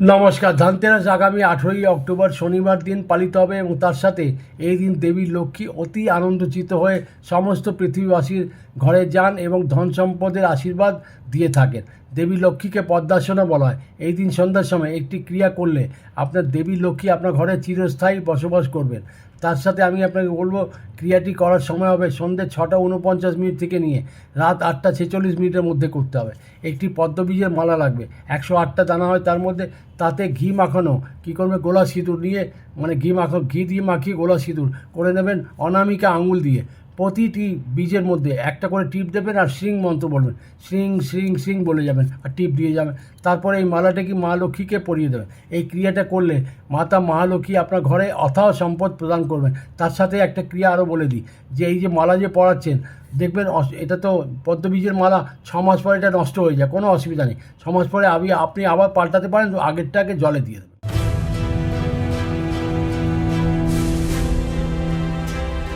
নমস্কার ধনতেরাস আগামী আঠেরোই অক্টোবর শনিবার দিন পালিত হবে এবং তার সাথে এই দিন দেবী লক্ষ্মী অতি আনন্দচিত হয়ে সমস্ত পৃথিবীবাসীর ঘরে যান এবং ধন সম্পদের আশীর্বাদ দিয়ে থাকেন। দেবী লক্ষ্মীকে পদ্মাসনা বলা হয়। এই দিন সন্ধ্যার সময় একটি ক্রিয়া করলে আপনার দেবী লক্ষ্মী আপনার ঘরে চিরস্থায়ী বসবাস করবেন। তার সাথে আমি আপনাকে বলব, ক্রিয়াটি করার সময় হবে সন্ধ্যে ছটা উনপঞ্চাশ মিনিট থেকে নিয়ে রাত আটটা ছেচল্লিশ মিনিটের মধ্যে করতে হবে। একটি পদ্মবীজের মালা লাগবে। একশো আটটা দানা হয় তার মধ্যে তাতে ঘি মাখানো। কী করবে? গোলা সিঁদুর নিয়ে মানে ঘি মাখো, ঘি দিয়ে মাখিয়ে গোলা সিঁদুর করে নেবেন অনামিকা আঙুল দিয়ে। প্রতিটি বীজের মধ্যে একটা করে টিপ দেবেন আর শ্রিং মন্ত্র বলবেন। শ্রিং শ্রিং শ্রিং বলে যাবেন আর টিপ দিয়ে যাবেন। তারপরে এই মালাটা কি মা লক্ষ্মীকে পরিয়ে দেবেন। এই ক্রিয়াটা করলে মাতা মহালক্ষ্মী আপনার ঘরে অথাও সম্পদ প্রদান করবেন। তার সাথে একটা ক্রিয়া আরও বলে দিই, যে এই যে মালা যে পড়াচ্ছেন দেখবেন এটা তো পদ্মবীজের মালা, ছ মাস পরে এটা নষ্ট হয়ে যায়, কোনো অসুবিধা নেই। ছ মাস পরে আপনি আবার পাল্টাতে পারেন, তো আগেরটাকে জলে দিয়ে দেবেন।